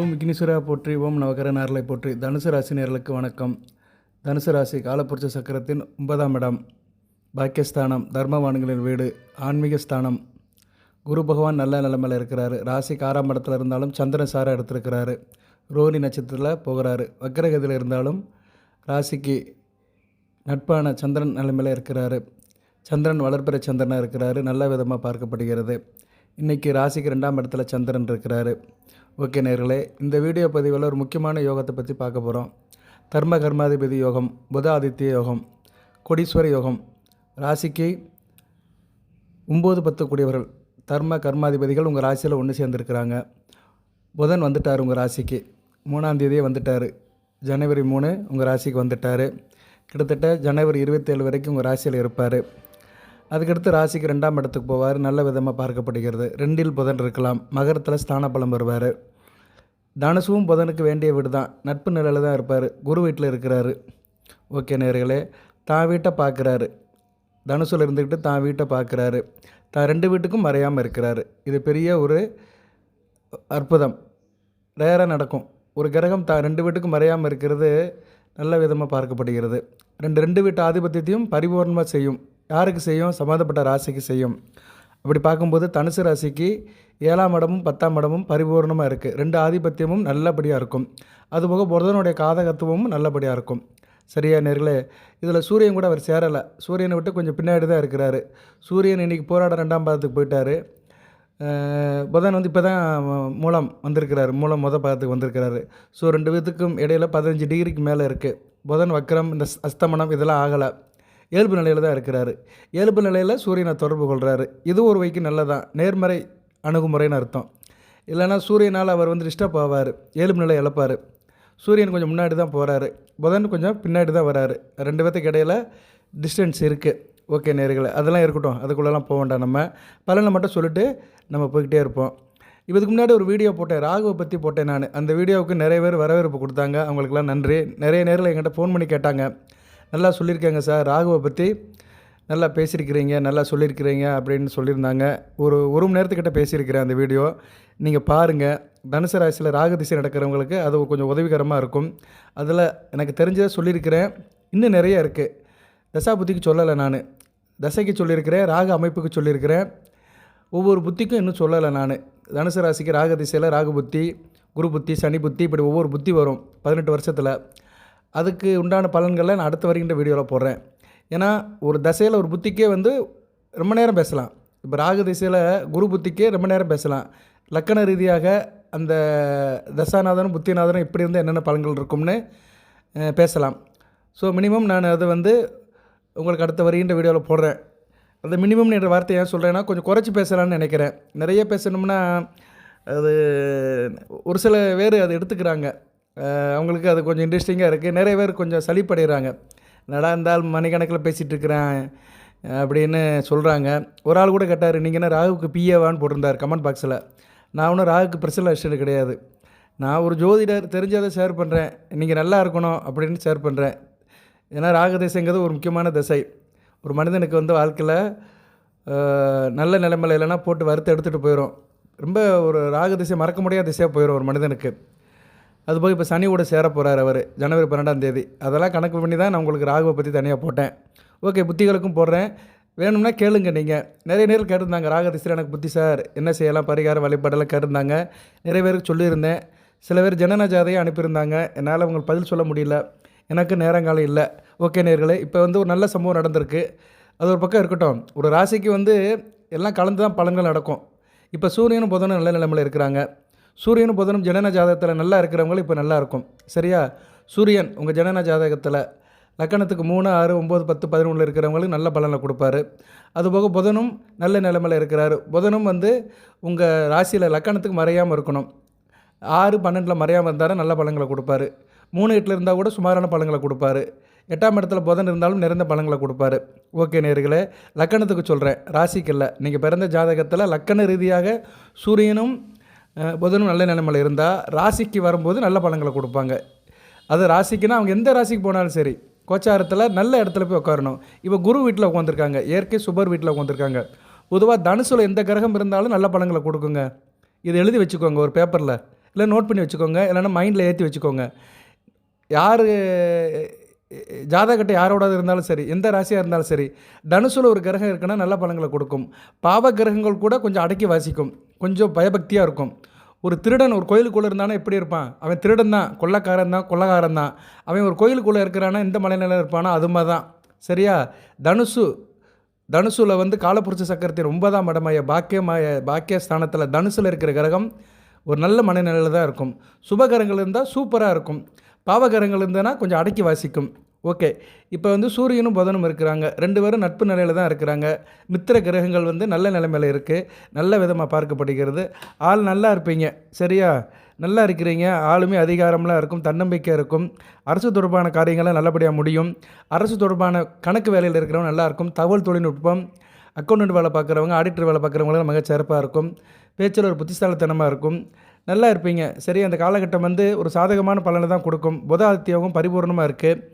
ஓம் விக்னேஸ்வரா போற்றி ஓம் நவகர நாரலை போற்றி. தனுசு ராசி நேர்களுக்கு வணக்கம். தனுசு ராசி காலப்புரட்சி சக்கரத்தின் ஒன்பதாம் இடம். பாக்கியஸ்தானம் தர்மவான்களின் வீடு ஆன்மீக ஸ்தானம். குரு பகவான் நல்ல நிலைமையில் இருக்கிறாரு. ராசி ஆறாம் இடத்துல இருந்தாலும் சந்திரன் சாரை எடுத்திருக்கிறாரு. ரோஹிணி நட்சத்திரத்தில் போகிறாரு. வக்கரகதியில் இருந்தாலும் ராசிக்கு நட்பான சந்திரன் நிலைமையில் இருக்கிறாரு. சந்திரன் வளர்ப்பிற சந்திரனாக இருக்கிறாரு. நல்ல விதமாக பார்க்கப்படுகிறது. இன்றைக்கி ராசிக்கு ரெண்டாம் இடத்துல சந்திரன் இருக்கிறாரு. ஓகே நேர்களே இந்த வீடியோ பதிவில் ஒரு முக்கியமான யோகத்தை பற்றி பார்க்க போகிறோம் தர்ம கர்மாதிபதி யோகம் புத ஆதித்ய யோகம் கொடீஸ்வர யோகம் ராசிக்கு ஒம்பது பத்து கூடியவர்கள் தர்ம கர்மாதிபதிகள் உங்கள் ராசியில் ஒன்று சேர்ந்துருக்கிறாங்க. புதன் வந்துட்டார் உங்கள் ராசிக்கு. மூணாந்தேதியே வந்துட்டார். ஜனவரி மூணு உங்கள் ராசிக்கு வந்துட்டார். கிட்டத்தட்ட ஜனவரி இருபத்தேழு வரைக்கும் உங்கள் ராசியில் இருப்பார். அதுக்கடுத்து ராசிக்கு ரெண்டாம் இடத்துக்கு போவார். நல்ல விதமாக பார்க்கப்படுகிறது. ரெண்டில் புதன் இருக்கலாம். மகரத்தில் ஸ்தான பலம் வருவார் தனுசுவும் புதனுக்கு வேண்டிய வீடு தான் நட்பு நிலையில் தான் இருப்பார். குரு வீட்டில் இருக்கிறாரு. ஓகே நேர்களே தான் வீட்டை பார்க்குறாரு. தனுசில் இருந்துக்கிட்டு தான் வீட்டை பார்க்குறாரு. தான் ரெண்டு வீட்டுக்கும் மறையாமல் இருக்கிறாரு. இது பெரிய ஒரு அற்புதம். ரேராக நடக்கும். ஒரு கிரகம் தான் ரெண்டு வீட்டுக்கும் மறையாமல் இருக்கிறது நல்ல விதமாக பார்க்கப்படுகிறது. ரெண்டு ரெண்டு வீட்டு ஆதிபத்தியத்தையும் பரிபூர்ணமாக செய்யும். யாருக்கு செய்யும்? சம்மந்தப்பட்ட ராசிக்கு செய்யும். அப்படி பார்க்கும்போது தனுசு ராசிக்கு ஏழாம் இடமும் பத்தாம் இடமும் பரிபூர்ணமாக இருக்குது ரெண்டு ஆதிபத்தியமும் நல்லபடியாக இருக்கும். அதுபோக புரதனுடைய காதகத்துவமும் நல்லபடியாக இருக்கும். சரியா நேர்களே? இதில் சூரியன் கூட அவர் சேரலை. சூரியனை விட்டு கொஞ்சம் பின்னாடி தான் இருக்கிறாரு. சூரியன் இன்றைக்கி போராட ரெண்டாம் பாதத்துக்கு போயிட்டார். புதன் வந்து இப்போ தான் மூலம் வந்திருக்கிறாரு. மூலம் முத பாதத்துக்கு வந்திருக்கிறாரு. ஸோ ரெண்டு பேத்துக்கும் இடையில பதினஞ்சு டிகிரிக்கு மேலே இருக்குது புதன் வக்கரம் இந்த அஸ்தமனம் இதெல்லாம் ஆகலை. இயல்பு நிலையில் தான் இருக்கிறாரு. இயல்பு நிலையில் சூரியனை தொடர்பு கொள்கிறாரு இது ஒரு வைக்கு நல்லதான் நேர்மறை அணுகுமுறைன்னு அர்த்தம். இல்லைன்னா சூரியனால் அவர் வந்து டிஸ்டர்ப் ஆவார். இயல்பு நிலை இழப்பார். சூரியன் கொஞ்சம் முன்னாடி தான் போகிறாரு புதன் கொஞ்சம் பின்னாடி தான் வராரு. ரெண்டு பேர்த்துக்கு இடையில டிஸ்டன்ஸ் இருக்குது ஓகே நேர்களை அதெல்லாம் இருக்கட்டும். அதுக்குள்ளெல்லாம் போக வேண்டாம் நம்ம. பலனை மட்டும் சொல்லிட்டு நம்ம போய்கிட்டே இருப்போம். இதுக்கு முன்னாடி ஒரு வீடியோ போட்டேன். ராகுவை பற்றி போட்டேன் நான். அந்த வீடியோவுக்கு நிறைய பேர் வரவேற்பு கொடுத்தாங்க. அவங்களுக்குலாம் நன்றி. நிறைய நேரில் என்கிட்ட ஃபோன் பண்ணி கேட்டாங்க. நல்லா சொல்லியிருக்கேங்க சார். ராகுவை பற்றி நல்லா பேசியிருக்கிறீங்க நல்லா சொல்லியிருக்கிறீங்க அப்படின்னு சொல்லியிருந்தாங்க. ஒரு ஒரு மணி நேரத்துக்கிட்ட பேசியிருக்கிறேன் அந்த வீடியோ. நீங்கள் பாருங்கள் தனுசு ராசியில் ராகு திசை நடக்கிறவங்களுக்கு அது கொஞ்சம் உதவிகரமாக இருக்கும். அதில் எனக்கு தெரிஞ்சதை சொல்லியிருக்கிறேன். இன்னும் நிறைய இருக்குது தசா புத்திக்கு சொல்லலை நான். தசைக்கு சொல்லியிருக்கிறேன் ராகு அமைப்புக்கு சொல்லியிருக்கிறேன். ஒவ்வொரு புத்திக்கும் இன்னும் சொல்லலை நான். தனுசு ராசிக்கு ராக திசையில் ராகு புத்தி குரு புத்தி சனி புத்தி இப்படி ஒவ்வொரு புத்தி வரும். பதினெட்டு வருஷத்தில். அதுக்கு உண்டான பலன்களை நான் அடுத்த வருகின்ற வீடியோவில் போடுறேன். ஏன்னா ஒரு தசையில் ஒரு புத்திக்கே வந்து ரொம்ப நேரம் பேசலாம். இப்போ ராகு திசையில் குரு புத்திக்கே ரொம்ப நேரம் பேசலாம். லக்கண ரீதியாக அந்த தசாநாதனும் புத்திநாதனும் இப்படி இருந்து என்னென்ன பலன்கள் இருக்கும்னு பேசலாம். ஸோ மினிமம் நான் அதை வந்து உங்களுக்கு அடுத்த வருகின்ற வீடியோவில் போடுறேன். அந்த மினிமம் என்ற வார்த்தை ஏன் சொல்கிறேன்னா கொஞ்சம் குறைச்சி பேசலாம்னு நினைக்கிறேன். நிறைய பேசணும்னா அது ஒரு சில பேர் அதை எடுத்துக்கிறாங்க. அவங்களுக்கு அது கொஞ்சம் இன்ட்ரெஸ்டிங்காக இருக்குது நிறைய பேர் கொஞ்சம் சளிப்படைகிறாங்க நடா இருந்தால் மணிக்கணக்கில் பேசிகிட்டு இருக்கிறேன் அப்படின்னு சொல்கிறாங்க ஒரு ஆள் கூட கேட்டார் நீங்கள் என்ன ராகுக்கு பிஏவான்னு போட்டிருந்தார் கமெண்ட் பாக்ஸில் நான் ஒன்றும் ராகுக்கு பிரசல கிடையாது. நான் ஒரு ஜோதிடர் தெரிஞ்சதை ஷேர் பண்ணுறேன் நீங்கள் நல்லா இருக்கணும் அப்படின்னு ஷேர் பண்ணுறேன் ஏன்னா ராகு திசைங்கிறது ஒரு முக்கியமான திசை. ஒரு மனிதனுக்கு வந்து வாழ்க்கையில் நல்ல நிலைமையில் இல்லைன்னா போட்டு வறுத்து எடுத்துகிட்டு போயிடும் ரொம்ப ஒரு ராகு திசை மறக்க முடியாத திசையாக போயிடும் ஒரு மனிதனுக்கு. அது போய் இப்போ சனியோட சேர போகிறார் அவர் ஜனவரி பன்னெண்டாம் தேதி. அதெல்லாம் கணக்கு பண்ணி தான் நான் உங்களுக்கு ராகுவை பற்றி தனியாக போட்டேன். ஓகே புத்திகளுக்கும் போடுறேன். வேணும்னா கேளுங்க நீங்கள் நிறைய நேரம் கேட்டிருந்தாங்க ராக எனக்கு புத்தி சார் என்ன செய்யலாம் பரிகாரம் வழிபாடெல்லாம் கேட்டிருந்தாங்க. நிறைய பேருக்கு சொல்லியிருந்தேன். சில பேர் ஜனன ஜாதையை அனுப்பியிருந்தாங்க. என்னால் உங்களுக்கு பதில் சொல்ல முடியல. எனக்கு நேரங்காலம் இல்லை. ஓகே நேர்களே இப்போ வந்து ஒரு நல்ல சம்பவம் நடந்திருக்கு. அது ஒரு பக்கம் இருக்கட்டும். ஒரு ராசிக்கு வந்து எல்லாம் கலந்து தான் பலன்கள் நடக்கும். இப்போ சூரியனும் புதனும் நல்ல நிலைமையில் இருக்கிறாங்க. சூரியனும் புதனும் ஜனன ஜாதகத்தில் நல்லா இருக்கிறவங்களும் இப்போ நல்லா இருக்கும். சரியா? சூரியன் உங்கள் ஜனன ஜாதகத்தில் லக்கணத்துக்கு மூணு ஆறு ஒம்பது பத்து பதினொன்றில் இருக்கிறவங்களுக்கு நல்ல பலனை கொடுப்பாரு. அதுபோக புதனும் நல்ல நிலைமையில் இருக்கிறாரு. புதனும் வந்து உங்கள் ராசியில் லக்கணத்துக்கு மறையாமல் இருக்கணும். ஆறு பன்னெண்டில் மறையாமல் இருந்தாலும் நல்ல பழங்களை கொடுப்பாரு. மூணு எட்டில் இருந்தால் கூட சுமாரான பழங்களை கொடுப்பாரு. எட்டாம் இடத்துல புதன் இருந்தாலும் நிறைந்த பழங்களை கொடுப்பாரு. ஓகே நேர்களே லக்கணத்துக்கு சொல்கிறேன் ராசிக்கு இல்லை. நீங்கள் பிறந்த ஜாதகத்தில் லக்கண ரீதியாக சூரியனும் புதனும் நல்ல நிலைமையில் இருந்தால் ராசிக்கு வரும்போது நல்ல பழங்களை கொடுப்பாங்க. அது ராசிக்குன்னா அவங்க எந்த ராசிக்கு போனாலும் சரி கோச்சாரத்தில் நல்ல இடத்துல போய் உட்காரணும் இப்போ குரு வீட்டில் உட்காந்துருக்காங்க இயற்கை சுபர் வீட்டில் உட்காந்துருக்காங்க பொதுவாக தனுசுல எந்த கிரகம் இருந்தாலும் நல்ல பழங்களை கொடுக்குங்க. இதை எழுதி வச்சுக்கோங்க ஒரு பேப்பரில் இல்லை நோட் பண்ணி வச்சுக்கோங்க இல்லைன்னா மைண்டில் ஏற்றி வச்சுக்கோங்க. யார் ஜாதகட்டை யாரோட இருந்தாலும் சரி எந்த ராசியாக இருந்தாலும் சரி தனுசுல ஒரு கிரகம் இருக்குன்னா நல்ல பலன்களை கொடுக்கும். பாவ கிரகங்கள் கூட கொஞ்சம் அடக்கி வாசிக்கும். கொஞ்சம் பயபக்தியாக இருக்கும். ஒரு திருடன் ஒரு கோயிலுக்குள்ளே இருந்தானா எப்படி இருப்பான்? அவன் திருடன் தான் கொள்ளக்காரன் தான் கொள்ளக்காரன் தான் அவன் ஒரு கோயிலுக்குள்ளே இருக்கிறானா எந்த மலைநிலையில் இருப்பானா அது மாதிரி தான் சரியா? தனுசு தனுசுல வந்து காலப்புருஷ சக்கரத்தின் ஒன்பதாம் இடமாய பாக்கியமாய பாக்கிய ஸ்தானத்தில் தனுசில் இருக்கிற கிரகம் ஒரு நல்ல மனநிலையில் தான் இருக்கும். சுபகரங்கள் இருந்தால் சூப்பராக இருக்கும். பாவகரங்கள் இருந்ததுன்னா கொஞ்சம் அடக்கி வாசிக்கும். ஓகே. இப்போ வந்து சூரியனும் புதனும் இருக்கிறாங்க. ரெண்டு பேரும் நட்பு நிலையில் தான் இருக்கிறாங்க. மித்திர கிரகங்கள் வந்து நல்ல நிலைமையில் இருக்குது நல்ல விதமாக பார்க்கப்படுகிறது. ஆள் நல்லா இருப்பீங்க. சரியா? நல்லா இருக்கிறீங்க. ஆளுமே அதிகாரம்லாம் இருக்கும். தன்னம்பிக்கை இருக்கும். அரசு தொடர்பான காரியங்கள்லாம் நல்லபடியாக முடியும். அரசு தொடர்பான கணக்கு வேலையில் இருக்கிறவங்க நல்லா இருக்கும். தகவல் தொழில்நுட்பம் அக்கௌண்டன்ட் வேலை பார்க்குறவங்க ஆடிட்டர் வேலை பார்க்குறவங்களாம் மிக சிறப்பாக இருக்கும். பேச்சில் ஒரு புத்திசாலித்தனமாக இருக்கும். நல்லா இருப்பீங்க. சரி அந்த காலகட்டம் வந்து ஒரு சாதகமான பலனை தான் கொடுக்கும். புத ஆதித்யோகம் பரிபூர்ணமாக இருக்குது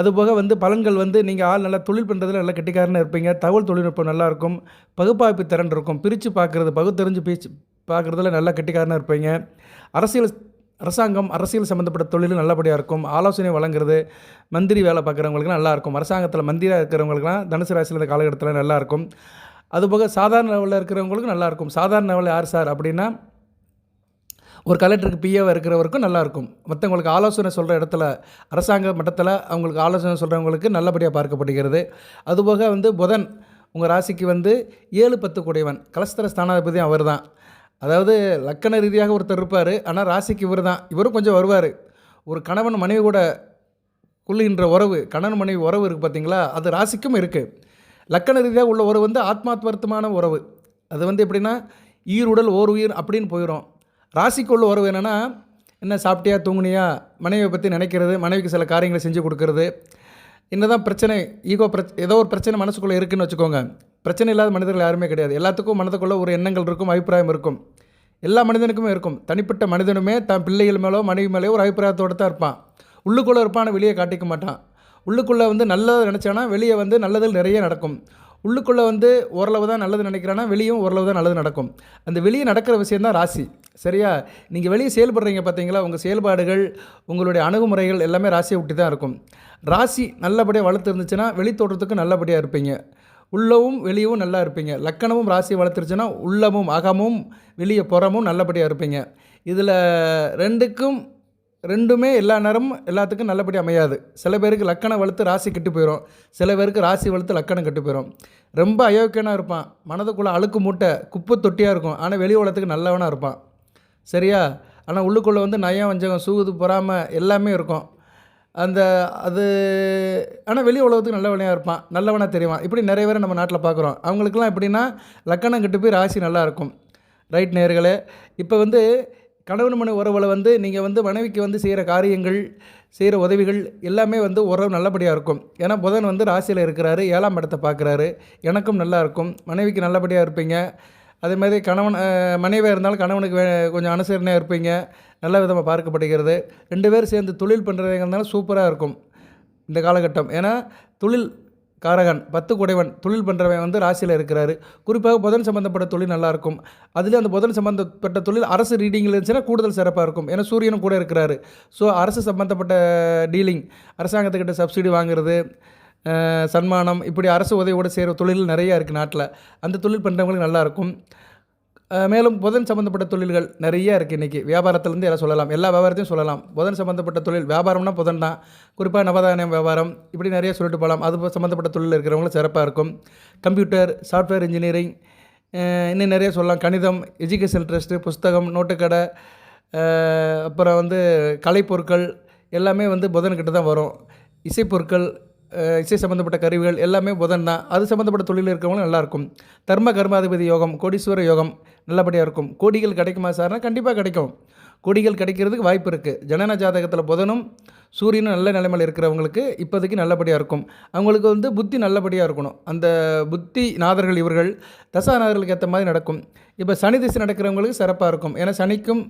அதுபோக வந்து பலன்கள் வந்து நீங்கள் ஆள் நல்லா தொழில் பண்ணுறதுல நல்லா கெட்டிக்காரனாக இருப்பீங்க. தகவல் தொழில்நுட்பம் நல்லாயிருக்கும் பகுப்பாய்ப்பு திறன் இருக்கும். பிரித்து பார்க்குறது பகுத்தறிஞ்சு பேச்சு பார்க்குறதுல நல்லா கெட்டிக்காரனாக இருப்பீங்க. அரசியல் அரசாங்கம் அரசியல் சம்மந்தப்பட்ட தொழிலும் நல்லபடியாக இருக்கும். ஆலோசனை வழங்குறது மந்திரி வேலை பார்க்குறவங்களுக்குலாம் நல்லாயிருக்கும் அரசாங்கத்தில் மந்திரியாக இருக்கிறவங்களுக்குலாம் தனுசு ராசியில் இந்த காலகட்டத்தில் நல்லாயிருக்கும் அதுபோக சாதாரண லெவலில் இருக்கிறவங்களுக்கும் நல்லாயிருக்கும் சாதாரண லெவலில் யார் சார் அப்படின்னா ஒரு கலெக்டருக்கு பிஏவாக இருக்கிறவருக்கும் நல்லாயிருக்கும். மற்றவங்களுக்கு ஆலோசனை சொல்கிற இடத்துல அரசாங்க மட்டத்தில் அவங்களுக்கு ஆலோசனை சொல்கிறவங்களுக்கு நல்லபடியாக பார்க்கப்படுகிறது. அதுபோக வந்து புதன் உங்கள் ராசிக்கு வந்து ஏழு பத்து கூடையவன். கலஸ்தர ஸ்தானாதிபதி அவர் தான் அதாவது லக்கண ரீதியாக ஒருத்தர் இருப்பார் ஆனால் ராசிக்கு இவர் தான் இவரும் கொஞ்சம் வருவார். ஒரு கணவன் மனைவி கூட கொள்ளுகின்ற உறவு கணவன் மனைவி உறவு இருக்குது பார்த்தீங்களா அது ராசிக்கும் இருக்குது லக்கண ரீதியாக உள்ள உறவு வந்து ஆத்மாத்வர்த்தமான உறவு. அது வந்து எப்படின்னா ஈருடல் ஓர் உயிர் அப்படின்னு போயிடும் ராசிக்குள்ள உறவு என்னென்னா என்ன சாப்பிட்டியா தூங்குனியா மனைவியை பற்றி நினைக்கிறது மனைவிக்கு சில காரியங்களை செஞ்சு கொடுக்கறது. என்ன தான் பிரச்சனை ஈகோ பிரச் ஏதோ ஒரு பிரச்சனை மனசுக்குள்ளே இருக்குதுன்னு வச்சுக்கோங்க. பிரச்சனை இல்லாத மனிதர்கள் யாருமே கிடையாது. எல்லாத்துக்கும் மனதுக்குள்ளே ஒரு எண்ணங்கள் இருக்கும் அபிப்பிராயம் இருக்கும். எல்லா மனிதனுக்குமே இருக்கும். தனிப்பட்ட மனிதனுமே தன் பிள்ளைகள் மேலோ மனைவி மேலேயோ ஒரு அபிப்பிராயத்தோடு தான் இருப்பான். உள்ளுக்குள்ளே இருப்பான் ஆனால் வெளியே காட்டிக்க மாட்டான். உள்ளுக்குள்ளே வந்து நல்லதை நினச்சானா வெளியே வந்து நல்லதில் நிறைய நடக்கும். உள்ளுக்குள்ளே வந்து ஓரளவு தான் நல்லது நினைக்கிறானா வெளியும் ஓரளவு தான் நல்லது நடக்கும். அந்த வெளியே நடக்கிற விஷயம் தான் ராசி. சரியா? நீங்கள் வெளியே செயல்படுறீங்க பார்த்தீங்களா உங்கள் செயல்பாடுகள் உங்களுடைய அணுகுமுறைகள் எல்லாமே ராசியை விட்டு தான் இருக்கும். ராசி நல்லபடியாக வளர்த்து இருந்துச்சுன்னா வெளி நல்லபடியாக இருப்பீங்க. உள்ளவும் வெளியவும் நல்லா இருப்பீங்க. லக்கணமும் ராசி வளர்த்துருச்சுன்னா உள்ளமும் அகமும் வெளியே புறமும் நல்லபடியாக இருப்பீங்க. இதில் ரெண்டுக்கும் ரெண்டுமே எல்லா நேரமும் எல்லாத்துக்கும் நல்லபடியாக அமையாது. சில பேருக்கு லக்கணம் வளர்த்து ராசி கெட்டு போயிடும் சில பேருக்கு ராசி வளர்த்து லக்கணம் கெட்டு போயிடும் ரொம்ப அயோக்கியனாக இருப்பான். மனதுக்குள்ளே அழுக்கு மூட்டை குப்பை தொட்டியாக இருக்கும். ஆனால் வெளி உலகத்துக்கு நல்லவனாக இருப்பான். சரியா? ஆனால் உள்ளுக்குள்ளே வந்து நயம் வஞ்சகம் சூது பொறாமல் எல்லாமே இருக்கும். அந்த அது ஆனால் வெளி உலகத்துக்கு நல்லவனையாக இருப்பான். நல்லவனாக தெரிவான். இப்படி நிறைய பேரை நம்ம நாட்டில் பார்க்குறோம் அவங்களுக்குலாம் எப்படின்னா லக்கணம் கிட்டு போய் ராசி நல்லா இருக்கும். ரைட் நேர்களே? இப்போ வந்து கணவன் மனை உறவில் வந்து நீங்கள் வந்து மனைவிக்கு வந்து செய்கிற காரியங்கள் செய்கிற உதவிகள் எல்லாமே வந்து உறவு நல்லபடியாக இருக்கும். ஏன்னா புதன் வந்து ராசியில் இருக்கிறாரு. ஏழாம் இடத்தை பார்க்குறாரு எனக்கும் நல்லா இருக்கும். மனைவிக்கு நல்லபடியாக இருப்பீங்க. அதே மாதிரி கணவன் மனைவியாக இருந்தாலும் கணவனுக்கு வே கொஞ்சம் அனுசரணையாக இருப்பீங்க. நல்ல விதமாக பார்க்கப்படுகிறது. ரெண்டு பேரும் சேர்ந்து தொழில் பண்ணுறதுங்க இருந்தாலும் சூப்பராக இருக்கும் இந்த காலகட்டம். ஏன்னா தொழில் காரகன் பத்து குடைவன் தொழில் பண்ணுறவன் வந்து ராசியில் இருக்கிறாரு. குறிப்பாக புதன் சம்மந்தப்பட்ட தொழில் நல்லாயிருக்கும் அதுலேயும் அந்த புதன் சம்மந்தப்பட்ட தொழில் அரசு ரீடிங்கில் இருந்துச்சுன்னா கூடுதல் சிறப்பாக இருக்கும். ஏன்னா சூரியனும் கூட இருக்கிறாரு. ஸோ அரசு சம்மந்தப்பட்ட டீலிங் அரசாங்கத்துக்கிட்ட சப்சிடி வாங்குறது சன்மானம் இப்படி அரசு உதவியோடு செய்கிற தொழில் நிறையா இருக்குது நாட்டில். அந்த தொழில் பண்ணுறவங்களுக்கு நல்லாயிருக்கும் மேலும் புதன் சம்மந்தப்பட்ட தொழில்கள் நிறைய இருக்குது இன்றைக்கி வியாபாரத்துலேருந்து எல்லாம் சொல்லலாம். எல்லா வியாபாரத்தையும் சொல்லலாம். புதன் சம்மந்தப்பட்ட தொழில் வியாபாரம்னா புதன் தான். குறிப்பாக நவதானியம் வியாபாரம் இப்படி நிறைய சொல்லிட்டு போகலாம். அது சம்மந்தப்பட்ட தொழில் இருக்கிறவங்களும் சிறப்பாக இருக்கும். கம்ப்யூட்டர் சாஃப்ட்வேர் இன்ஜினியரிங் இன்னும் நிறைய சொல்லலாம். கணிதம் எஜுகேஷன் ட்ரஸ்ட்டு புஸ்தகம் நோட்டுக்கடை அப்புறம் வந்து கலைப்பொருட்கள் எல்லாமே வந்து புதன்கிட்ட தான் வரும். இசைப்பொருட்கள் இசை சம்மந்தப்பட்ட கருவிகள் எல்லாமே புதன் தான். அது சம்மந்தப்பட்ட தொழில் இருக்கிறவங்களும் நல்லாயிருக்கும். தர்ம கர்மாதிபதி யோகம் கோடீஸ்வர யோகம் நல்லபடியாக இருக்கும். கோடிகள் கிடைக்குமா சார்னா கண்டிப்பாக கிடைக்கும். கோடிகள் கிடைக்கிறதுக்கு வாய்ப்பு இருக்குது ஜனன ஜாதகத்தில் புதனும் சூரியனும் நல்ல நிலைமையில் இருக்கிறவங்களுக்கு இப்போதைக்கு நல்லபடியாக இருக்கும். அவங்களுக்கு வந்து புத்தி நல்லபடியாக இருக்கணும். அந்த புத்தி நாதர்கள் இவர்கள் தசாநாதர்களுக்கு ஏற்ற மாதிரி நடக்கும். இப்போ சனி திசை நடக்கிறவங்களுக்கு சிறப்பாக இருக்கும். ஏன்னா சனிக்கும்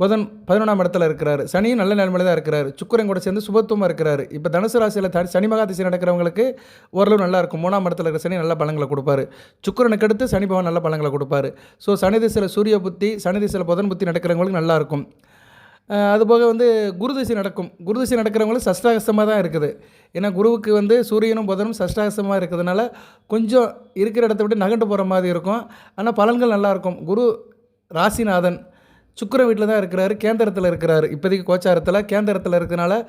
புதன் பதினொன்றாம் இடத்துல இருக்கிறாரு. சனியும் நல்ல நிலைமையில தான் இருக்கிறாரு. சுக்கரன் கூட சேர்ந்து சுபத்துவமாக இருக்கிறாரு. இப்போ தனுசு ராசியில் த சனி மகா திசை நடக்கிறவங்களுக்கு ஓரளவு நல்லா இருக்கும். மூணாம் இடத்துல இருக்கிற சனி நல்ல பலங்களை கொடுப்பாரு. சுக்கரனுக்கு அடுத்து சனி பவன் நல்ல பலங்களை கொடுப்பாரு. ஸோ சனி திசையில் சூரிய புத்தி சனி திசையில் புதன் புத்தி நடக்கிறவங்களுக்கு நல்லா இருக்கும். அதுபோக வந்து குரு திசை நடக்கும். குரு திசை நடக்கிறவங்களுக்கு சஷ்டாகசமாக தான் இருக்குது. ஏன்னா குருவுக்கு வந்து சூரியனும் புதனும் சஷ்டாகசமாக இருக்கிறதுனால கொஞ்சம் இருக்கிற இடத்த விட்டு நகண்டு போகிற மாதிரி இருக்கும். ஆனால் பலன்கள் நல்லாயிருக்கும் குரு ராசிநாதன் சுக்கிர வீட்டில் தான் இருக்கிறாரு கேந்திரத்தில் இருக்கிறாரு. இப்போதைக்கு கோச்சாரத்தில் கேந்திரத்தில் இருக்கிறனால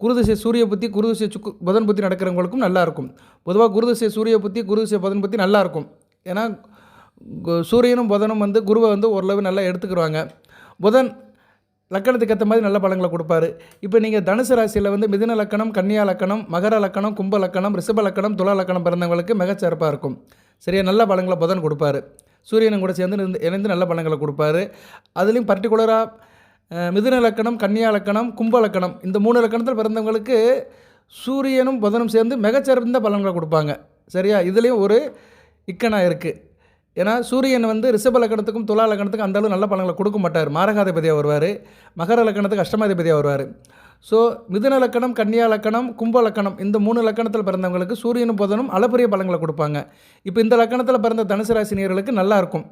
குருதிசை சூரிய புத்தி குருதிசை சுக்கு புதன் புத்தி நடக்கிறவங்களுக்கும் நல்லாயிருக்கும் பொதுவாக குருதிசை சூரிய புத்தி குருதிசை புதன் புத்தி நல்லாயிருக்கும் ஏன்னா கு- சூரியனும் புதனும் வந்து குருவை வந்து ஓரளவு நல்லா எடுத்துக்கிறாங்க புதன் லக்கணத்துக்கு ஏற்ற மாதிரி நல்ல பலங்களை கொடுப்பாரு. இப்போ நீங்கள் தனுசு ராசியில் வந்து மிதுன லக்கணம் கன்னியா லக்கணம் மகர லக்கணம் கும்ப லக்கணம் ரிஷப லக்கணம் துலா லக்கணம் பிறந்தவங்களுக்கு மிகச்சிறப்பாக இருக்கும். சரியா? நல்ல பலங்களை புதன் கொடுப்பாரு. சூரியனும் கூட சேர்ந்து இணைந்து நல்ல பலன்களை கொடுப்பாரு. அதுலேயும் பர்டிகுலராக மிதுன லக்கணம் கன்னியா லக்கணம் கும்ப லக்கணம் இந்த மூணு லக்கணத்தில் பிறந்தவங்களுக்கு சூரியனும் புதனும் சேர்ந்து மிகச்சிறந்த பலன்களை கொடுப்பாங்க. சரியா? இதுலேயும் ஒரு இக்கனாக இருக்குது ஏன்னா சூரியன் வந்து ரிஷப லக்கணத்துக்கும் துலா லக்கணத்துக்கும் அந்தளவு நல்ல பலன்களை கொடுக்க மாட்டார். மாரகாதிபதியாக வருவார். மகர லக்கணத்துக்கு அஷ்டமாதிபதியாக வருவார். ஸோ மிதுன லக்கணம் கன்னியா லக்கணம் கும்ப லக்கணம் இந்த மூணு லக்கணத்தில் பிறந்தவங்களுக்கு சூரியனும் புதனும் அளப்பரிய பலங்களை கொடுப்பாங்க. இப்போ இந்த லக்கணத்தில் பிறந்த தனுசு ராசி நேர்களுக்கு நல்லாயிருக்கும்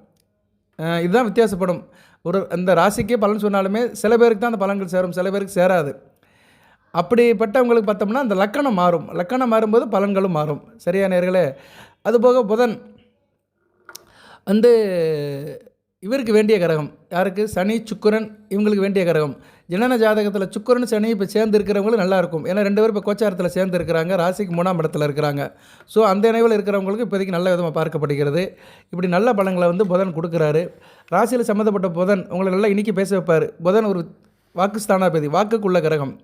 இதுதான் வித்தியாசப்படும். ஒரு அந்த ராசிக்கே பலன் சொன்னாலுமே சில பேருக்கு தான் அந்த பலன்கள் சேரும் சில பேருக்கு சேராது. அப்படிப்பட்டவங்களுக்கு பார்த்தோம்னா அந்த லக்கணம் மாறும். லக்கணம் மாறும்போது பலன்களும் மாறும். சரியா நேர்களே அதுபோக புதன் வந்து இவருக்கு வேண்டிய கிரகம். யாருக்கு? சனி சுக்கரன் இவங்களுக்கு வேண்டிய கிரகம். ஜனன ஜாதகத்தில் சுக்கரன் சனி இப்போ சேர்ந்து இருக்கிறவங்களும் நல்லா இருக்கும். ஏன்னா ரெண்டு பேரும் இப்போ கோச்சாரத்தில் சேர்ந்து இருக்கிறாங்க ராசிக்கு மூணாம் இடத்துல இருக்கிறாங்க. ஸோ அந்த இணைவில் இருக்கிறவங்களுக்கு இப்போதைக்கு நல்ல விதமாக பார்க்கப்படுகிறது. இப்படி நல்ல பலங்களை வந்து புதன் கொடுக்குறாரு. ராசியில் சம்மந்தப்பட்ட புதன் உங்களை நல்லா இன்றைக்கி பேச வைப்பார். புதன் ஒரு வாக்கு ஸ்தானாபதி வாக்குக்குள்ள கிரகம்.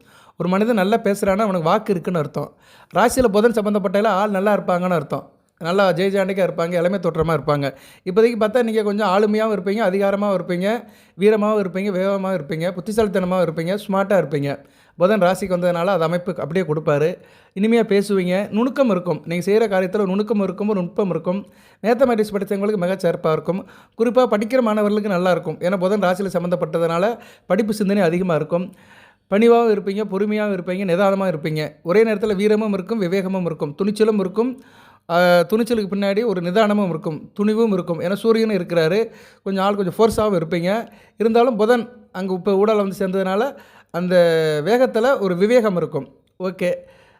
ஒரு மனிதன் நல்லா பேசுகிறான்னா அவனுக்கு வாக்கு இருக்குன்னு அர்த்தம். ராசியில் புதன் சம்மந்தப்பட்டால ஆள் நல்லா இருப்பாங்கன்னு அர்த்தம். நல்லா ஜெயஜாண்டிக்காக இருப்பாங்க இளமை தோற்றமாக இருப்பாங்க. இப்போதைக்கு பார்த்தா நீங்கள் கொஞ்சம் ஆளுமையாகவும் இருப்பீங்க அதிகாரமாகவும் இருப்பீங்க வீரமாகவும் இருப்பீங்க வேகமாகவும் இருப்பீங்க புத்திசாலித்தனமாகவும் இருப்பீங்க ஸ்மார்ட்டாக இருப்பீங்க. புதன் ராசிக்கு வந்ததுனால அது அமைப்பு அப்படியே கொடுப்பாரு. இனிமையாக பேசுவீங்க நுணுக்கம் இருக்கும். நீங்கள் செய்கிற காரியத்தில் நுணுக்கம் இருக்கும் ஒரு நுட்பம் இருக்கும். மேத்தமேட்டிக்ஸ் படித்தவங்களுக்கு மிக சிறப்பாக இருக்கும். குறிப்பாக படிக்கிற மாணவர்களுக்கு நல்லா இருக்கும். ஏன்னா புதன் ராசியில் சம்மந்தப்பட்டதுனால படிப்பு சிந்தனை அதிகமாக இருக்கும். பணிவாகவும் இருப்பீங்க பொறுமையாகவும் இருப்பீங்க நிதானமாக இருப்பீங்க. ஒரே நேரத்தில் வீரமும் இருக்கும் விவேகமும் இருக்கும். துணிச்சலும் இருக்கும். துணிச்சலுக்கு பின்னாடி ஒரு நிதானமும் இருக்கும் துணிவும் இருக்கும். ஏன்னா சூரியனும் இருக்கிறாரு. கொஞ்சம் ஆள் கொஞ்சம் ஃபோர்ஸாகவும் இருப்பீங்க. இருந்தாலும் புதன் அங்கே இப்போ ஊடால வந்து சேர்ந்ததுனால அந்த வேகத்தில் ஒரு விவேகம் இருக்கும். ஓகே.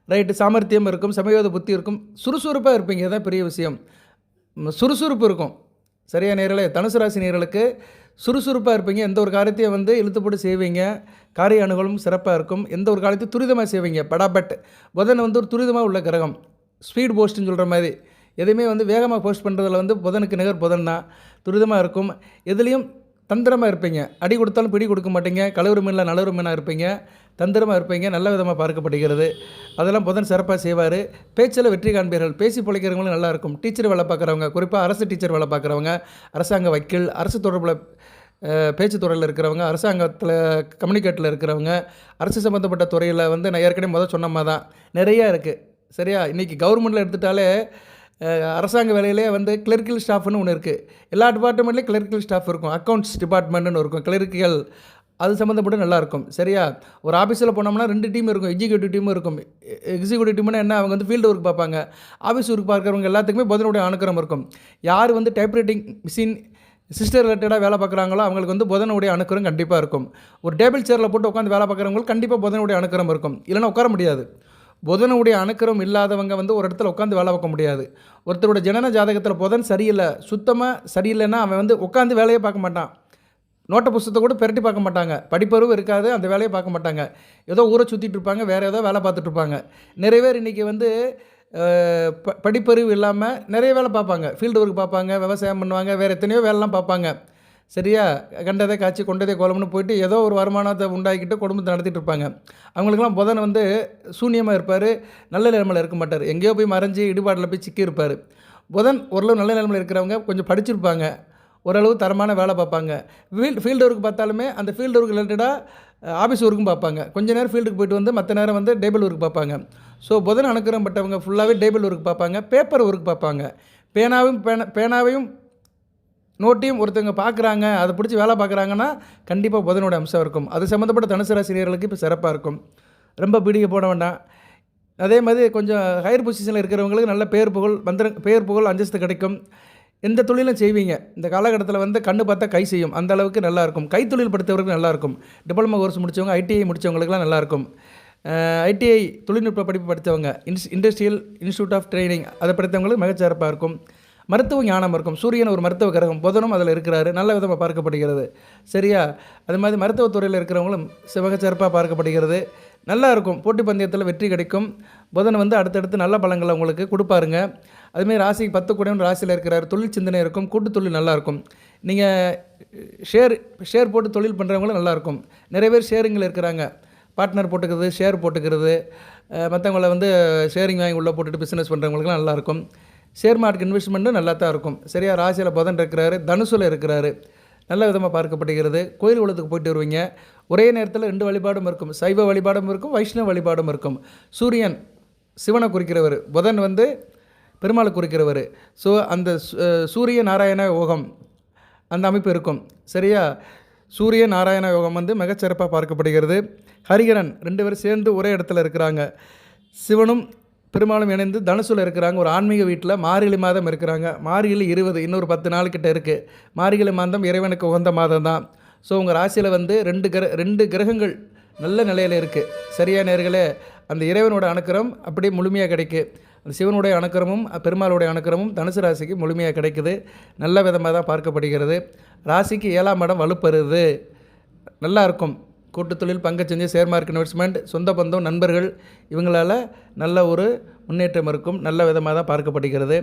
ரைட்டு சாமர்த்தியம் இருக்கும் சமயோத புத்தி இருக்கும். சுறுசுறுப்பாக இருப்பீங்க. தான் பெரிய விஷயம். சுறுசுறுப்பு இருக்கும். சரியா நேரலே தனுசு ராசி நேர்களுக்கு சுறுசுறுப்பாக இருப்பீங்க. எந்த ஒரு காரியத்தையும் வந்து இழுத்து போட்டு செய்வீங்க. காரிய அணுகலும் சிறப்பாக இருக்கும். எந்த ஒரு காரியத்தையும் துரிதமாக செய்வீங்க. படாபட். புதன் வந்து ஒரு துரிதமாக உள்ள கிரகம். ஸ்பீட் போஸ்ட்டுன்னு சொல்கிற மாதிரி. எதையுமே வந்து வேகமாக போஸ்ட் பண்ணுறதுல வந்து புதனுக்கு நிகர் புதன் தான். துரிதமாக இருக்கும். எதுலேயும் தந்திரமாக இருப்பீங்க. அடி கொடுத்தாலும் பிடி கொடுக்க மாட்டீங்க. கலவரு மீனில் நலவரு மீனாக இருப்பீங்க. தந்திரமாக இருப்பீங்க. நல்ல விதமாக பார்க்கப்படுகிறது. அதெல்லாம் புதன் சிறப்பாக செய்வார். பேச்சில் வெற்றி காண்பீர்கள். பேசி பிழைக்கிறவங்களும் நல்லாயிருக்கும் டீச்சர் வேலை பார்க்குறவங்க குறிப்பாக அரசு டீச்சர் வேலை பார்க்குறவங்க அரசாங்க வக்கீல் அரசு தொடர்பில் பேச்சு துறையில் இருக்கிறவங்க அரசாங்கத்தில் கம்யூனிகேட்டில் இருக்கிறவங்க அரசு சம்மந்தப்பட்ட துறையில் வந்து நான் ஏற்கனவே முதல் சொன்ன மாதிரி தான். நிறையா இருக்குது சரியா? இன்றைக்கி கவர்மெண்ட்டில் எடுத்துட்டாலே அரசாங்க வேலையிலே வந்து கிளர்க்கல் ஸ்டாஃப்னு ஒன்று இருக்குது எல்லா டிபார்ட்மெண்ட்லேயும் கிளர்க்கல் ஸ்டாஃப் இருக்கும். அக்கௌண்ட்ஸ் டிபார்ட்மெண்ட்னு இருக்கும். கிளர்க்கிகள் அது சம்மந்தப்பட்டு நல்லாயிருக்கும் சரியா? ஒரு ஆஃபீஸில் போனோம்னா ரெண்டு டீம் இருக்கும். எக்ஸிக்யூட்டிவ் டீமும் இருக்கும். எக்ஸிக்யூட்டிவ் டீம்னா என்ன? அவங்க வந்து ஃபீல்டு ஒர்க் பார்ப்பாங்க. ஆஃபீஸ் ஒர்க் பார்க்குறவங்க எல்லாத்துக்குமே புதனுடைய அனுக்கிரம் இருக்கும். யார் வந்து டைப்ரைட்டிங் மிஷின் சிஸ்டர் ரிலேட்டடாக வேலை பார்க்குறாங்களோ அவங்களுக்கு வந்து புதனுடைய அணுக்கரம் கண்டிப்பாக இருக்கும். ஒரு டேபிள் சேரில் போட்டு உட்காந்து வேலை பார்க்குறவங்களுக்கு கண்டிப்பாக புதனுடைய அணுக்கரம் இருக்கும். இல்லைன்னா உட்கார முடியாது. புதனுடைய அணுக்கரம் இல்லாதவங்க வந்து ஒரு இடத்துல உட்காந்து வேலை பார்க்க முடியாது. ஒருத்தரோட ஜனன ஜாதகத்தில் புதன் சரியில்லை சுத்தமாக சரியில்லைன்னா அவன் வந்து உட்காந்து வேலையே பார்க்க மாட்டான். நோட்டை புஸ்தத்தை கூட பெரட்டி பார்க்க மாட்டாங்க. படிப்பறிவு இருக்காது அந்த வேலையை பார்க்க மாட்டாங்க. ஏதோ ஊரை சுற்றிட்டு இருப்பாங்க வேறு ஏதோ வேலை பார்த்துட்டு இருப்பாங்க. நிறைய பேர் இன்றைக்கி வந்து ப படிப்பறிவு இல்லாமல் நிறைய வேலை பார்ப்பாங்க. ஃபீல்டு ஒர்க் பார்ப்பாங்க விவசாயம் பண்ணுவாங்க வேறு எத்தனையோ வேலைலாம் பார்ப்பாங்க. சரியா கண்டதை காய்ச்சி கொண்டதே கோலம்னு போயிட்டு ஏதோ ஒரு வருமானத்தை உண்டாக்கிட்டு குடும்பத்தை நடத்திட்டு இருப்பாங்க. அவங்களுக்கெல்லாம் புதன் வந்து சூன்யமாக இருப்பார் நல்ல நிலைமையில் இருக்க மாட்டார். எங்கேயோ போய் மறைஞ்சு இடுபாட்டில் போய் சிக்கி இருப்பார். புதன் ஓரளவு நல்ல நிலைமையில் இருக்கிறவங்க கொஞ்சம் படிச்சிருப்பாங்க. ஓரளவு தரமான வேலை பார்ப்பாங்க. ஃபீல்டு ஃபீல்டு ஒர்க் பார்த்தாலுமே அந்த ஃபீல்டு ஒர்க் ரிலேட்டடாக ஆஃபீஸ் ஒர்க்கும் பார்ப்பாங்க. கொஞ்ச நேரம் ஃபீல்டுக்கு போயிட்டு வந்து மற்ற நேரம் வந்து டேபிள் ஒர்க் பார்ப்பாங்க. ஸோ புதன் அனுக்கிறம் பட்டவங்க ஃபுல்லாகவே டேபிள் ஒர்க் பார்ப்பாங்க. பேப்பர் ஒர்க் பார்ப்பாங்க. பேனாவும் பேனா பேனாவையும் நோட்டையும் ஒருத்தவங்க பார்க்குறாங்க அதை பிடிச்சி வேலை பார்க்குறாங்கன்னா கண்டிப்பாக புதனோட அம்சம் இருக்கும். அது சம்மந்தப்பட்ட தனுசு ராசினியர்களுக்கு இப்போ சிறப்பாக இருக்கும். ரொம்ப பீடிக்க போட வேண்டாம். அதே மாதிரி கொஞ்சம் ஹையர் பொசிஷனில் இருக்கிறவங்களுக்கு நல்ல பேர் புகழ் மந்திர பேர் புகழ் அந்தஸ்து கிடைக்கும். எந்த தொழிலும் செய்வீங்க. இந்த காலகட்டத்தில் வந்து கண்ணு பார்த்தா கை செய்யும். அந்த அளவுக்கு நல்லாயிருக்கும் கைத்தொழில் படித்தவர்களுக்கு நல்லாயிருக்கும் டிப்ளமோ கோர்ஸ் முடித்தவங்க ஐடிஐ முடித்தவங்களுக்குலாம் நல்லாயிருக்கும் ஐடிஐ தொழில்நுட்ப படிப்பு படித்தவங்க இன்ஸ் இண்டஸ்ட்ரியல் இன்ஸ்டியூட் ஆஃப் ட்ரைனிங் அதை படித்தவங்களுக்கு மிகச்சிறப்பாக இருக்கும். மருத்துவ ஞானம் இருக்கும். சூரியன் ஒரு மருத்துவ கிரகம். புதனும் அதில் இருக்கிறாரு. நல்ல விதமாக பார்க்கப்படுகிறது. சரியா? அது மாதிரி மருத்துவத்துறையில் இருக்கிறவங்களும் மிகச்சிறப்பாக பார்க்கப்படுகிறது. நல்லா இருக்கும். போட்டி பந்தயத்தில் வெற்றி கிடைக்கும். புதன் வந்து அடுத்தடுத்து நல்ல பலங்களை உங்களுக்கு கொடுப்பாருங்க. அதுமாரி ராசிக்கு பத்து கூடையும் ராசியில் இருக்கிறார். தொழில் சிந்தனை இருக்கும். கூட்டு தொழில் நல்லாயிருக்கும் நீங்கள் ஷேர் ஷேர் போட்டு தொழில் பண்ணுறவங்களும் நல்லாயிருக்கும் நிறைய பேர் ஷேரிங்கில் இருக்கிறாங்க. பார்ட்னர் போட்டுக்கிறது ஷேர் போட்டுக்கிறது. மற்றவங்கள வந்து ஷேரிங் வாங்கி உள்ளே போட்டுட்டு பிஸ்னஸ் பண்ணுறவங்களுக்குலாம் நல்லாயிருக்கும் ஷேர் மார்க்கெட் இன்வெஸ்ட்மெண்ட்டும் நல்லா தான் இருக்கும். சரியா? ராசியில் புதன் இருக்கிறாரு தனுசுல இருக்கிறாரு. நல்ல விதமாக பார்க்கப்படுகிறது. கோயில் குளத்துக்கு போயிட்டு வருவீங்க. ஒரே நேரத்தில் ரெண்டு வழிபாடும் இருக்கும். சைவ வழிபாடும் இருக்கும் வைஷ்ணவ வழிபாடும் இருக்கும். சூரியன் சிவனை குறிக்கிறவர். புதன் வந்து பெருமாளை குறிக்கிறவர். ஸோ அந்த சு- சூரிய நாராயண யோகம் அந்த அமைப்பு இருக்கும். சரியா? சூரிய நாராயண யோகம் வந்து மிகச்சிறப்பாக பார்க்கப்படுகிறது. ஹரிகரன் ரெண்டு பேரும் சேர்ந்து ஒரே இடத்துல இருக்கிறாங்க. சிவனும் பெருமாளும் இணைந்து தனுசுல இருக்கிறாங்க. ஒரு ஆன்மீக வீட்டில் மார்கழி மாதம் இருக்கிறாங்க. மார்கழி இருபது இன்னொரு பத்து நாள் கிட்ட இருக்குது மார்கழி மாதம் இறைவனுக்கு உகந்த மாதம் தான். ஸோ உங்கள் ராசியில் வந்து ரெண்டு கிர ரெண்டு கிரகங்கள் நல்ல நிலையில் இருக்குது சரியா நேர்களே அந்த இறைவனோட அனுக்கிரம் அப்படியே முழுமையாக கிடைக்கு. அந்த சிவனுடைய அனுக்கிரமும் பெருமாளுடைய அனுக்கிரமும் தனுசு ராசிக்கு முழுமையாக கிடைக்குது. நல்ல விதமாக தான் பார்க்கப்படுகிறது. ராசிக்கு ஏழாம் இடம் வலுப்பெறுது. நல்லாயிருக்கும் கூட்டுத்தொழில் பங்கு செஞ்சு ஷேர் மார்க்கெட் இன்வெஸ்ட்மெண்ட் சொந்த பந்தம் நண்பர்கள் இவங்களால் நல்ல ஒரு முன்னேற்றம் இருக்கும். நல்ல விதமாக தான் பார்க்கப்படுகிறது.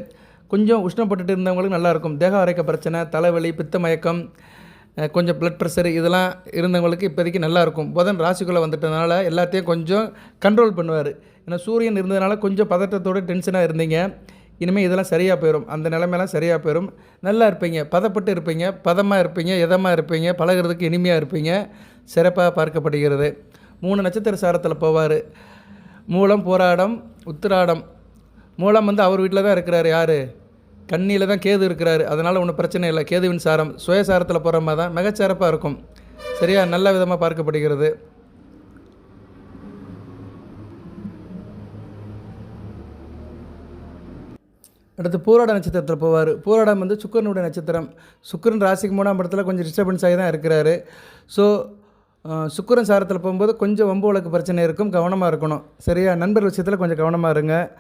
கொஞ்சம் உஷ்ணப்பட்டுட்டு இருந்தவங்களுக்கு நல்லாயிருக்கும் தேக அரைக்க பிரச்சனை தலைவலி பித்த மயக்கம் கொஞ்சம் ப்ளட் ப்ரெஷர் இதெல்லாம் இருந்தவங்களுக்கு இப்போதைக்கு நல்லாயிருக்கும் புதன் ராசிக்குள்ளே வந்துட்டதுனால எல்லாத்தையும் கொஞ்சம் கண்ட்ரோல் பண்ணுவார். ஏன்னா சூரியன் இருந்ததுனால கொஞ்சம் பதட்டத்தோடு டென்ஷனாக இருந்தீங்க. இனிமேல் இதெல்லாம் சரியாக போயிடும் அந்த நிலைமையெல்லாம் சரியாக போயிடும் நல்லா இருப்பீங்க. பதப்பட்டு இருப்பீங்க. பதமாக இருப்பீங்க. இதமாக இருப்பீங்க. பழகுறதுக்கு இனிமையாக இருப்பீங்க. சிறப்பாக பார்க்கப்படுகிறது. மூணு நட்சத்திர சாரத்தில் போவார். மூலம் போராடம் உத்திராடம். மூலம் வந்து அவர் வீட்டில் தான் இருக்கிறார். யார்? கண்ணியில் தான் கேது இருக்கிறார். அதனால் ஒன்றும் பிரச்சனை இல்லை. கேதுவின் சாரம் சுயசாரத்தில் போகிற மாதிரி தான் மிகச்சிறப்பாக இருக்கும். சரியா? நல்ல விதமாக பார்க்கப்படுகிறது. அடுத்து பூராட நட்சத்திரத்தில் போவார். பூராடம் வந்து சுக்கரனுடைய நட்சத்திரம். சுக்கரன் ராசிக்கு மூணாம் இடத்துல கொஞ்சம் டிஸ்டர்பன்ஸ் ஆகி தான் இருக்கிறாரு. ஸோ சுக்கிரன் சாரத்தில் போகும்போது கொஞ்சம் வம்பு வழக்கு பிரச்சனை இருக்கும் கவனமாக இருக்கணும். சரியா? நண்பர் விஷயத்தில் கொஞ்சம் கவனமாக இருங்க.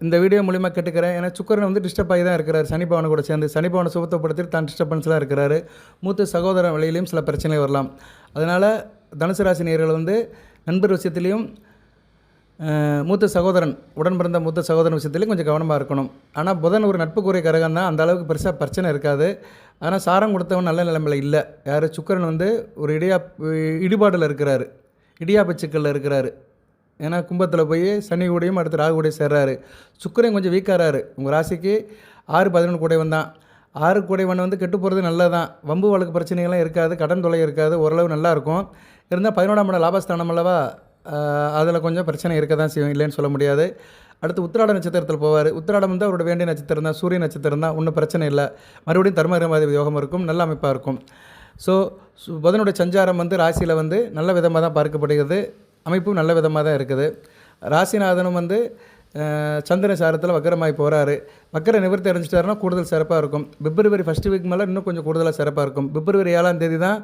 இந்த வீடியோ மூலிமா கேட்டுக்கிறேன். ஏன்னா சுக்கரன் வந்து டிஸ்டர்ப் ஆகி தான் இருக்கிறார். சனிபவனை கூட சேர்ந்து. சனிபவனை பவனை தான் டிஸ்டர்பன்ஸ்லாம் இருக்கிறாரு. மூத்த சகோதரன் வழியிலையும் சில பிரச்சனை வரலாம். அதனால் தனுசு ராசி வந்து நண்பர் விஷயத்துலேயும் மூத்த சகோதரன் உடன் பிறந்த மூத்த சகோதரன் விஷயத்துலேயும் கொஞ்சம் கவனமாக இருக்கணும். ஆனால் புதன் ஒரு நட்புக்குரிய கரகம் தான். அந்த அளவுக்கு பெருசாக பிரச்சனை இருக்காது. ஆனால் சாரம் கொடுத்தவன் நல்ல நிலைமையில் இல்லை. யார்? சுக்கரன் வந்து ஒரு இடியா இடிபாடில் இருக்கிறாரு. இடியாப்ப இருக்கிறாரு. ஏன்னா கும்பத்தில் போய் சனி கூடையும் அடுத்து ராகு கூடையும் சேர்றாரு. சுக்கரன் கொஞ்சம் வீக்காராரு உங்கள் ராசிக்கு ஆறு பதினொன்று கூடையவன் தான் ஆறு கூடைவன் வந்து கெட்டு போகிறது நல்லதான் வம்பு வழக்கு பிரச்சனைகள்லாம் இருக்காது. கடன் தொலை இருக்காது. ஓரளவு நல்லா இருக்கும். இருந்தால் பதினோராம் இடம் லாபஸ்தானம் அல்லவா? அதில் கொஞ்சம் பிரச்சனை இருக்க தான் செய்யும் இல்லைன்னு சொல்ல முடியாது. அடுத்து உத்திராட நட்சத்திரத்தில் போவார். உத்திராடம் வந்து அவரோட வேண்டிய நட்சத்திரம் தான் சூரிய நட்சத்திரம் தான் ஒன்றும் பிரச்சனை இல்லை. மறுபடியும் தர்மகிரமாதி யோகம் இருக்கும் நல்ல அமைப்பாக இருக்கும். ஸோ புதனுடைய சஞ்சாரம் வந்து ராசியில் வந்து நல்ல விதமாக தான் பார்க்கப்படுகிறது. அமைப்பும் நல்ல விதமாக தான் இருக்குது. ராசிநாதனும் வந்து சந்திர சாரத்தில் வக்கரமாகி போகிறாரு வக்கர நிவர்த்தி அடைஞ்சிட்டாருன்னா கூடுதல் சிறப்பாக இருக்கும். பிப்ரவரி ஃபஸ்ட்டு வீக் மேலே இன்னும் கொஞ்சம் கூடுதலாக சிறப்பாக இருக்கும். பிப்ரவரி ஏழாம் தேதி தான்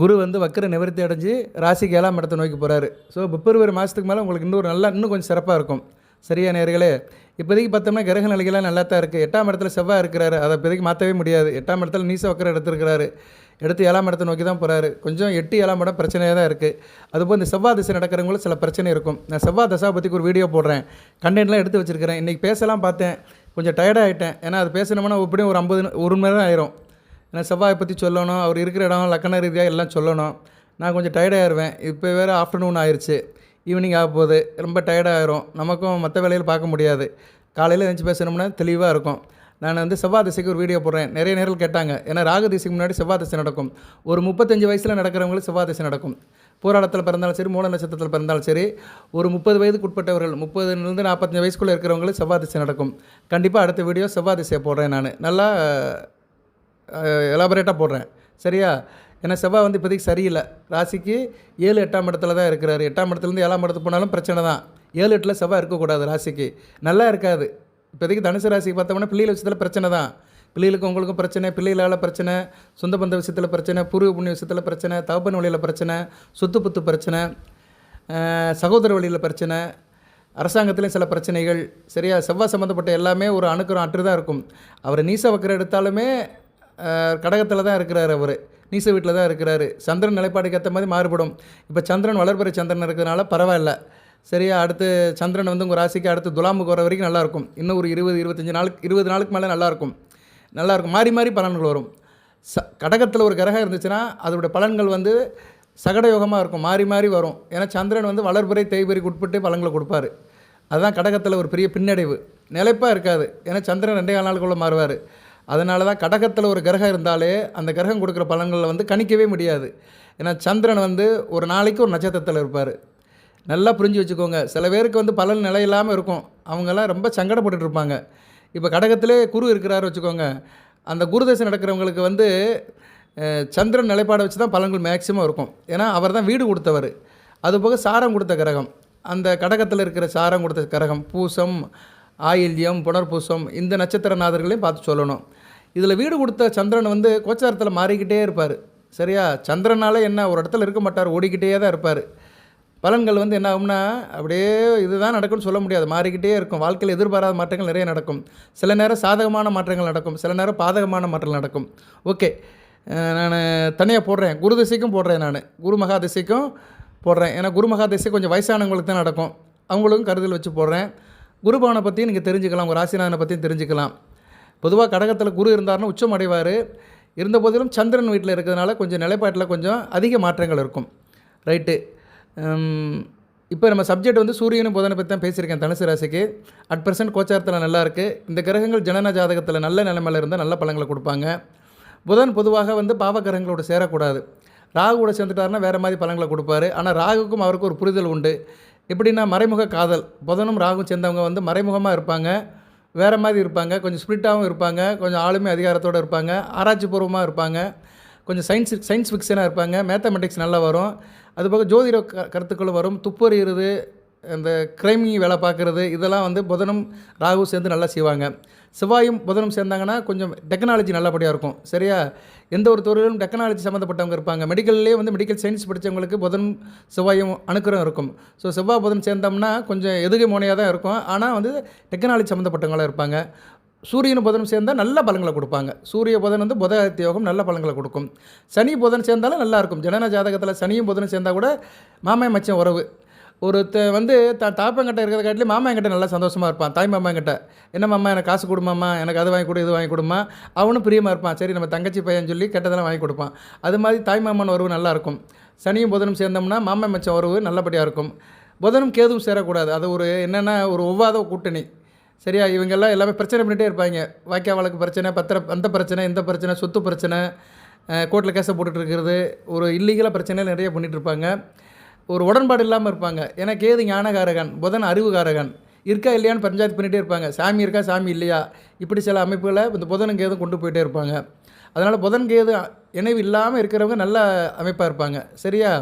குரு வந்து வக்கர நிவர்த்தி அடைஞ்சு ராசிக்கு ஏழாம் இடத்தை நோக்கி போகிறாரு ஸோ பிப்ரவரி மாதத்துக்கு மேலே உங்களுக்கு இன்னொரு நல்லா இன்னும் கொஞ்சம் சிறப்பாக இருக்கும். சரியா நேர்களே? இப்போதைக்கு பார்த்தோம்னா கிரக நிலைகள்லாம் நல்லா தான் இருக்குது எட்டாம் இடத்துல செவ்வாய் இருக்கிறாரு. அதை இப்போதைக்கு மாற்றவே முடியாது. எட்டாம் இடத்துல நீச வக்கர எடுத்திருக்கிறாரு. எடுத்து ஏழாம் இடத்தை நோக்கி தான் போகிறாரு கொஞ்சம் எட்டு ஏழாம் இடம் பிரச்சனையாக தான் இருக்குது அதுபோல் இந்த செவ்வாய் திசை நடக்கிறவங்களும் சில பிரச்சனை இருக்கும். நான் செவ்வாய் தசா பற்றி ஒரு வீடியோ போடுறேன். கண்டென்ட்லாம் எடுத்து வச்சுருக்கிறேன். இன்றைக்கி பேசலாம் பார்த்தேன். கொஞ்சம் டயர்டாக ஆகிட்டேன் ஏன்னா அது பேசணும்னா எப்படியும் ஒரு ஐம்பது ஒரு மணி நேரம் ஆயிரும். ஏன்னா செவ்வாயை பற்றி சொல்லணும் அவர் இருக்கிற இடம் லக்கண ரீதியாக எல்லாம் சொல்லணும். நான் கொஞ்சம் டயர்டாகிடுவேன் இப்போ வேறு ஆஃப்டர்நூன் ஆயிடுச்சு ஈவினிங் ஆக போகுது. ரொம்ப டயர்டாகிரும் நமக்கும் மற்ற வேலையில் பார்க்க முடியாது. காலையில் எழுந்துச்சு பேசணும்னா தெளிவாக இருக்கும். நான் வந்து செவ்வாய் திசைக்கு ஒரு வீடியோ போடுறேன். நிறைய நேரம் கேட்டாங்க. ஏன்னா ராகு திசைக்கு முன்னாடி செவ்வாய் திசை நடக்கும். ஒரு முப்பத்தஞ்சு வயசில் நடக்கிறவங்களுக்கு செவ்வாய் திசை நடக்கும். போராட்டத்தில் பிறந்தாலும் சரி மூல நட்சத்திரத்தில் பிறந்தாலும் சரி ஒரு முப்பது வயதுக்கு உட்பட்டவர்கள் முப்பதுலேருந்து நாற்பத்தஞ்சு வயசுக்குள்ளே இருக்கிறவங்களுக்கு செவ்வாய் திசை நடக்கும். கண்டிப்பாக அடுத்த வீடியோ செவ்வாய் திசையை போடுறேன் நான். நல்லா எலாபரேட்டாக போடுறேன். சரியா? ஏன்னா செவ்வாய் வந்து இப்போதைக்கு சரியில்லை. ராசிக்கு ஏழு எட்டாம் இடத்துல தான் இருக்கிறாரு. எட்டாம் இடத்துலேருந்து ஏழாம் இடத்துக்கு போனாலும் பிரச்சனை தான். ஏழு எட்டில் செவ்வாய் இருக்கக்கூடாது ராசிக்கு. நல்லா இருக்காது. இப்போதைக்கு தனுசு ராசிக்கு பார்த்தோம்னா பிள்ளைகள் விஷயத்தில் பிரச்சனை தான். பிள்ளைகளுக்கு உங்களுக்கும் பிரச்சனை பிள்ளைகளால் பிரச்சனை சொந்த பந்த விஷயத்தில் பிரச்சனை பூர்வ புண்ணிய விஷயத்தில் பிரச்சனை தகப்பன் வழியில் பிரச்சனை சொத்து புத்து பிரச்சனை சகோதர வழியில் பிரச்சனை அரசாங்கத்துலேயும் சில பிரச்சனைகள். சரியா? செவ்வாய் சம்மந்தப்பட்ட எல்லாமே ஒரு அணுக்குறம் அற்று தான் இருக்கும். அவர் நீச வக்கரை எடுத்தாலுமே கடகத்தில் தான் இருக்கிறார் அவர். நீச வீட்டில் தான் இருக்கிறாரு. சந்திரன் நிலைப்பாடுக்கு ஏற்ற மாதிரி மாறுபடும். இப்போ சந்திரன் வளர்பிறை சந்திரன் இருக்கிறதுனால பரவாயில்ல. சரியா அடுத்து சந்திரன் வந்து உங்கள் ராசிக்கு அடுத்து துலாமுக்கு வர வரைக்கும் நல்லாயிருக்கும் இன்னும் ஒரு இருபது இருபத்தஞ்சி நாளுக்கு இருபது நாளுக்கு மேலே நல்லாயிருக்கும் நல்லாயிருக்கும் மாறி மாறி பலன்கள் வரும். ச கடகத்தில் ஒரு கிரகம் இருந்துச்சுன்னா அதோட பலன்கள் வந்து சகடயோகமாக இருக்கும். மாறி மாறி வரும். ஏன்னா சந்திரன் வந்து வளர்புரை தேய்பிறைக்கு உட்பட்டு பலன்களை கொடுப்பாரு. அதுதான் கடகத்தில் ஒரு பெரிய பின்னடைவு. நிலைப்பாக இருக்காது. ஏன்னா சந்திரன் ரெண்டே கால் நாளுக்குள்ளே மாறுவார். அதனால தான் கடகத்தில் ஒரு கிரகம் இருந்தாலே அந்த கிரகம் கொடுக்குற பலன்களை வந்து கணிக்கவே முடியாது. ஏன்னா சந்திரன் வந்து ஒரு நாளைக்கு ஒரு நட்சத்திரத்தில் இருப்பார். நல்லா புரிஞ்சு வச்சுக்கோங்க. சில பேருக்கு வந்து பலன் நிலை இல்லாமல் இருக்கும். அவங்கெல்லாம் ரொம்ப சங்கடப்பட்டு இருப்பாங்க. இப்போ கடகத்திலே குரு இருக்கிறாரு வச்சுக்கோங்க. அந்த குருதசை நடக்கிறவங்களுக்கு வந்து சந்திரன் நிலைப்பாடை வச்சு தான் பலன்கள் மேக்சிமம் இருக்கும். ஏன்னா அவர் தான் வீடு கொடுத்தவர். அதுபோக சாரம் கொடுத்த கிரகம். அந்த கடகத்தில் இருக்கிற சாரம் கொடுத்த கிரகம். பூசம் ஆயில்யம் புனர்பூசம் இந்த நட்சத்திரநாதர்களையும் பார்த்து சொல்லணும். இதில் வீடு கொடுத்த சந்திரன் வந்து கோச்சாரத்தில் மாறிக்கிட்டே இருப்பார். சரியா? சந்திரனால் என்ன ஒரு இடத்துல இருக்க மாட்டார் ஓடிக்கிட்டே தான் இருப்பார். பலன்கள் வந்து என்ன ஆகும்னா அப்படியே இதுதான் நடக்கும்னு சொல்ல முடியாது. மாறிக்கிட்டே இருக்கும். வாழ்க்கையில் எதிர்பாராத மாற்றங்கள் நிறைய நடக்கும். சில நேரம் சாதகமான மாற்றங்கள் நடக்கும். சில நேரம் பாதகமான மாற்றங்கள் நடக்கும். ஓகே. நான் தனியாக போடுறேன். குரு திசைக்கும் போடுறேன் நான். குரு மகா திசைக்கும் போடுறேன். ஏன்னா குரு மகா திசை கொஞ்சம் வயசானவங்களுக்கு தான் நடக்கும். அவங்களுக்கும் கருதல் வச்சு போடுறேன். குருபவனை பற்றியும் நீங்கள் தெரிஞ்சுக்கலாம். உங்கள் ராசிநாதனை பற்றியும் தெரிஞ்சுக்கலாம். பொதுவாக கடகத்தில் குரு இருந்தார்னா உச்சம் அடைவார். இருந்த போதிலும் சந்திரன் வீட்டில் இருக்கிறதுனால கொஞ்சம் நிலைப்பாட்டில் கொஞ்சம் அதிக மாற்றங்கள் இருக்கும். ரைட்டு. இப்போ நம்ம சப்ஜெக்ட் வந்து சூரியனும் புதனை பற்றி தான் பேசியிருக்கேன் தனுசு ராசிக்கு. அட் பர்சன்ட் கோச்சாரத்தில் நல்லா இருக்குது இந்த கிரகங்கள் ஜனன ஜாதகத்தில் நல்ல நிலைமையில் இருந்தால் நல்ல பழங்களை கொடுப்பாங்க. புதன் பொதுவாக வந்து பாவ கிரகங்களோட சேரக்கூடாது ராகுவோட சேர்ந்துட்டாருன்னா வேறு மாதிரி பழங்களை கொடுப்பாரு. ஆனால் ராகுக்கும் அவருக்கும் ஒரு புரிதல் உண்டு. எப்படின்னா மறைமுக காதல். புதனும் ராகும் சேர்ந்தவங்க வந்து மறைமுகமாக இருப்பாங்க. வேறு மாதிரி இருப்பாங்க. கொஞ்சம் ஸ்பிரிட்டாகவும் இருப்பாங்க. கொஞ்சம் ஆளுமை அதிகாரத்தோடு இருப்பாங்க. ஆராய்ச்சி பூர்வமாக இருப்பாங்க. கொஞ்சம் சயின்ஸ் சயின்ஸ் ஃபிக்ஷனாக இருப்பாங்க. மேத்தமெட்டிக்ஸ் நல்லா வரும். அதுபோக ஜோதிட க கருத்துக்களும் வரும். துப்பறிகிறது இந்த கிரைமி வேலை பார்க்குறது இதெல்லாம் வந்து புதனும் ராகு சேர்ந்து நல்லா செய்வாங்க. செவ்வாயும் புதனும் சேர்ந்தாங்கன்னா கொஞ்சம் டெக்னாலஜி நல்லபடியாக இருக்கும். சரியா? எந்த ஒரு துறையிலும் டெக்னாலஜி சம்மந்தப்பட்டவங்க இருப்பாங்க. மெடிக்கல்லே வந்து மெடிக்கல் சயின்ஸ் படித்தவங்களுக்கு புதனும் செவ்வாயும் அணுக்கரம் இருக்கும். ஸோ செவ்வாய் புதன் சேர்ந்தோம்னா கொஞ்சம் எதுகை மோனையாக தான் இருக்கும். ஆனால் வந்து டெக்னாலஜி சம்மந்தப்பட்டவங்களாக இருப்பாங்க. சூரியன் புதனும் சேர்ந்தால் நல்ல பலன்களை கொடுப்பாங்க. சூரிய புதன் வந்து புத யோகம் நல்ல பலன்களை கொடுக்கும். சனி புதன் சேர்ந்தாலும் நல்லா இருக்கும். ஜனன ஜாதகத்தில் சனியும் புதனும் சேர்ந்தால் கூட மாமே மச்சம் உறவு. ஒருத்த வந்து த தாப்பங்கிட்ட இருக்கிறத காட்டிலும் மாமா என்கிட்ட நல்லா சந்தோஷமாக இருப்பான். தாய் மாமா என்கிட்ட என்ன மாமா எனக்கு காசு கொடுமாம்மா எனக்கு அது வாங்கி கொடு இது வாங்கி கொடுமா? அவனும் பிரியமாக இருப்பான். சரி நம்ம தங்கச்சி பையன் சொல்லி கெட்டதெல்லாம் வாங்கி கொடுப்பான். அது மாதிரி தாய் மாமன் உறவு நல்லா இருக்கும். சனியும் புதனும் சேர்ந்தோம்னா மாமன் மச்சம் உறவு நல்லபடியாக இருக்கும். புதனும் கேதும் சேரக்கூடாது. அது ஒரு என்னென்னா ஒரு ஒவ்வாத கூட்டணி. சரியா? இவங்கெல்லாம் எல்லாமே பிரச்சனை பண்ணிகிட்டே இருப்பாங்க. வாய்க்கா வழக்கு பிரச்சனை பத்திர அந்த பிரச்சனை இந்த பிரச்சனை சொத்து பிரச்சனை கோர்ட்டில் கேஸை போட்டுட்ருக்கிறது ஒரு இல்லீகலாக பிரச்சனையில் நிறைய பண்ணிகிட்டு இருப்பாங்க. ஒரு உடன்பாடு இல்லாமல் இருப்பாங்க. ஏன்னா கேது ஞானகாரகன்? புதன் அறிவுகாரகன். இருக்கா இல்லையான்னு பஞ்சாயத்து பண்ணிகிட்டே இருப்பாங்க. சாமி இருக்கா? சாமி இல்லையா? இப்படி சில அமைப்புகளை இந்த புதனும் கேதும் கொண்டு போயிட்டே இருப்பாங்க. அதனால் புதன் கேது இணைவு இல்லாமல் இருக்கிறவங்க நல்ல அமைப்பாக இருப்பாங்க. சரியா?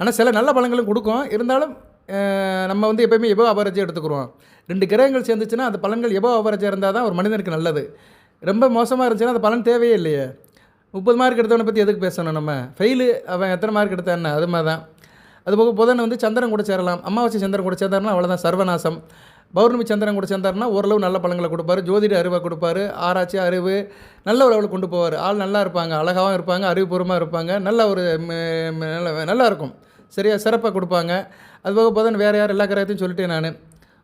ஆனால் சில நல்ல பலன்களும் கொடுக்கும். இருந்தாலும் நம்ம வந்து எப்போயுமே எபோ அபரஜை எடுத்துக்கிறோம் ரெண்டு கிரகங்கள் சேர்ந்துச்சுன்னா அந்த பலன்கள் எபோ அபரஜை இருந்தால் தான் ஒரு மனிதனுக்கு நல்லது. ரொம்ப மோசமாக இருந்துச்சுன்னா அந்த பலன் தேவையே இல்லையே. முப்பது மார்க் எடுத்தவனை பற்றி எதுக்கு பேசணும் நம்ம? ஃபெயிலு அவன் எத்தனை மார்க் எடுத்தான்னு அது மாதிரி தான் அதுபோக புதன் வந்து சந்திரன் கூட சேரலாம் அமாவாசை சந்திரன் கூட சேர்ந்தாருன்னா அவ்வளோதான் சர்வநாசம். பௌர்ணமி சந்திரன் கூட சேர்ந்தாருன்னா ஓரளவு நல்ல பழங்களை கொடுப்பாரு ஜோதிட அறிவை கொடுப்பாரு ஆராய்ச்சி அறிவு நல்ல ஒரு அளவில் கொண்டு போவார். ஆள் நல்லா இருப்பாங்க அழகாகவும் இருப்பாங்க அறிவுபூர்வமாக இருப்பாங்க நல்ல ஒரு நல்ல நல்லா இருக்கும். சரியாக சிறப்பாக கொடுப்பாங்க. அதுபோக புதன் வேறு யார் எல்லா கிரகத்தையும் சொல்லிட்டேன் நான்.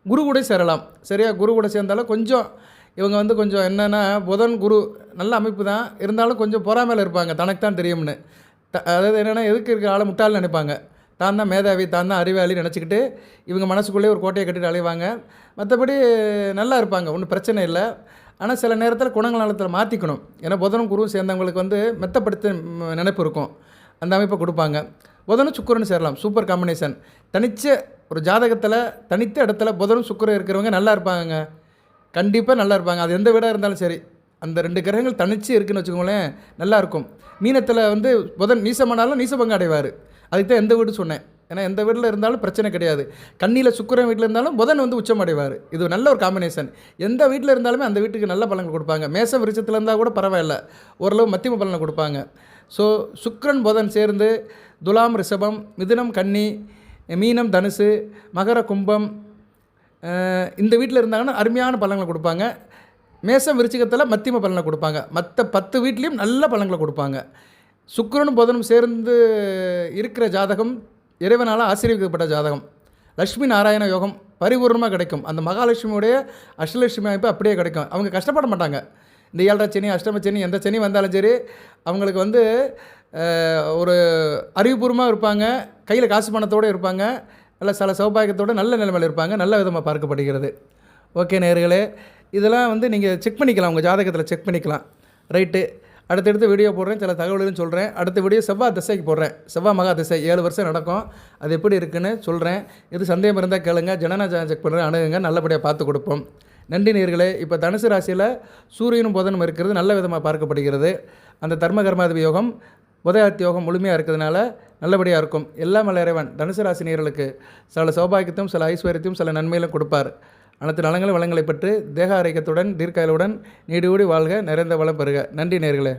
குரு கூட சேரலாம். சரியா குரு கூட சேர்ந்தாலும் கொஞ்சம் இவங்க வந்து கொஞ்சம் என்னென்னா புதன் குரு நல்ல அமைப்பு தான். இருந்தாலும் கொஞ்சம் பொறாமையில் இருப்பாங்க. தனக்கு தான் தெரியும்னு. த- அதாவது என்னென்னா எதுக்கு இருக்கிற ஆளை முட்டாள்னு நினைப்பாங்க. தான் தான் மேதாவி தான் தான் அறிவாளி நினச்சிக்கிட்டு இவங்க மனசுக்குள்ளே ஒரு கோட்டையை கட்டிட்டு அலைவாங்க. மற்றபடி நல்லா இருப்பாங்க ஒன்றும் பிரச்சனை இல்லை. ஆனால் சில நேரத்தில் குணங்கள் நலத்தில் மாற்றிக்கணும் ஏன்னா புதனும் குருவும் சேர்ந்தவங்களுக்கு வந்து மெத்தப்படுத்த நினைப்பு இருக்கும். அந்த அமைப்பை கொடுப்பாங்க. புதனும் சுக்கிரனும் சேரலாம். Super combination. தனிச்ச ஒரு ஜாதகத்தில் தனித்த இடத்துல புதனும் சுக்கரம் இருக்கிறவங்க நல்லா இருப்பாங்க கண்டிப்பாக நல்லா இருப்பாங்க. அது எந்த வீடாக இருந்தாலும் சரி. அந்த ரெண்டு கிரகங்கள் தனிச்சு இருக்குன்னு வச்சுக்கோங்களேன் நல்லாயிருக்கும் மீனத்தில் வந்து புதன் நீசமானாலும் நீசபங்க அடைவார். அதுக்கு தான் எந்த வீடு சொன்னேன். ஏன்னா எந்த வீட்டில் இருந்தாலும் பிரச்சனை கிடையாது. கண்ணியில் சுக்கிரன் வீட்டில் இருந்தாலும் புதன் வந்து உச்சம் அடைவார். இது நல்ல ஒரு காம்பினேஷன் எந்த வீட்டில் இருந்தாலுமே அந்த வீட்டுக்கு நல்ல பலன்கள் கொடுப்பாங்க. மேச விருச்சத்தில் இருந்தால் கூட பரவாயில்ல. ஓரளவு மத்தியம பலனை கொடுப்பாங்க. ஸோ சுக்கரன் புதன் சேர்ந்து துலாம் ரிஷபம் மிதுனம் கன்னி மீனம் தனுசு மகர கும்பம் இந்த வீட்டில் இருந்தாங்கன்னா அருமையான பலன்களை கொடுப்பாங்க. மேசம் விருச்சிகத்தில் மத்தியம பலனை கொடுப்பாங்க. மற்ற பத்து வீட்லேயும் நல்ல பலன்களை கொடுப்பாங்க. சுக்கரனும் புதனும் சேர்ந்து இருக்கிற ஜாதகம் இறைவனால் ஆசீர்வதிக்கப்பட்ட ஜாதகம். லக்ஷ்மி நாராயண யோகம் பரிபூர்ணமாக கிடைக்கும். அந்த மகாலட்சுமியுடைய அஷ்டலட்சுமி அமைப்பு அப்படியே கிடைக்கும். அவங்க கஷ்டப்பட மாட்டாங்க. இந்த ஏழரை சனி அஷ்டம சனி எந்த சனி வந்தாலும் சரி அவங்களுக்கு வந்து ஒரு அறிவுபூர்வமாக இருப்பாங்க. கையில் காசு பணத்தோடு இருப்பாங்க. நல்ல சில சௌபாகியத்தோடு நல்ல நிலைமையில் இருப்பாங்க. நல்ல விதமாக பார்க்கப்படுகிறது. ஓகே நேர்களே இதெல்லாம் வந்து நீங்கள் செக் பண்ணிக்கலாம் உங்கள் ஜாதகத்தில் செக் பண்ணிக்கலாம். ரைட்டு அடுத்தடுத்து வீடியோ போடுறேன் சில தகவல்கள்னு சொல்கிறேன் அடுத்த வீடியோ செவ்வாய் திசைக்கு போடுறேன். செவ்வாய் மகா திசை ஏழு வருஷம் நடக்கும். அது எப்படி இருக்குன்னு சொல்கிறேன் இது சந்தேகம் இருந்தால் கேளுங்க. ஜனநாயகம் செக் பண்ணுறேன் அணுகுங்க. நல்லபடியாக பார்த்து கொடுப்போம். நன்றி நேர்களே. இப்போ தனுசு ராசியில் சூரியனும் புதனும் இருக்கிறது. நல்ல விதமாக பார்க்கப்படுகிறது. அந்த தர்ம கர்மாதிபதி யோகம் புதயாத்தி யோகம் முழுமையாக இருக்கிறதுனால நல்லபடியாக இருக்கும். எல்லாம் வல்ல இறைவன். தனுசு ராசி நேர்களுக்கு சில சௌபாகியத்தையும் சில ஐஸ்வர்யத்தையும் சில நன்மையிலும் கொடுப்பார். அனைத்து நலங்களும் வளங்களை பெற்று தேக ஆரோக்கியத்துடன் தீர்க்காயலுடன் நீடுகூடி வாழ்க நிறைந்த வளம் பெறுக. நன்றி நேர்களே.